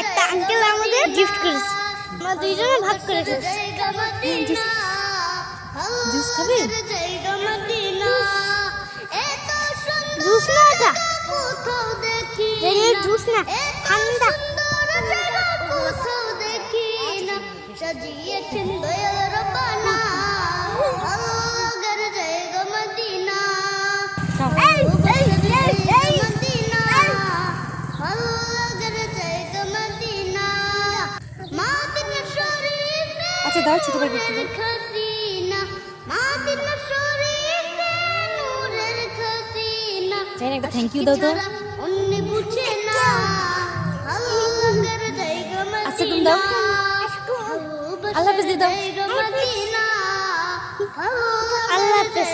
একটা আঙ্কেল আমাদের গিফট করেছে। আমরা দুইজনে ভাগ করে জুস না আচ্ছা দাও ছোট ভাই একটু চাই একটা থ্যাংক ইউ দাও তো। আচ্ছা, তুমি দাও। আল্লাহ হাফেজ দিয়ে দাও। আল্লাহ হাফেজ।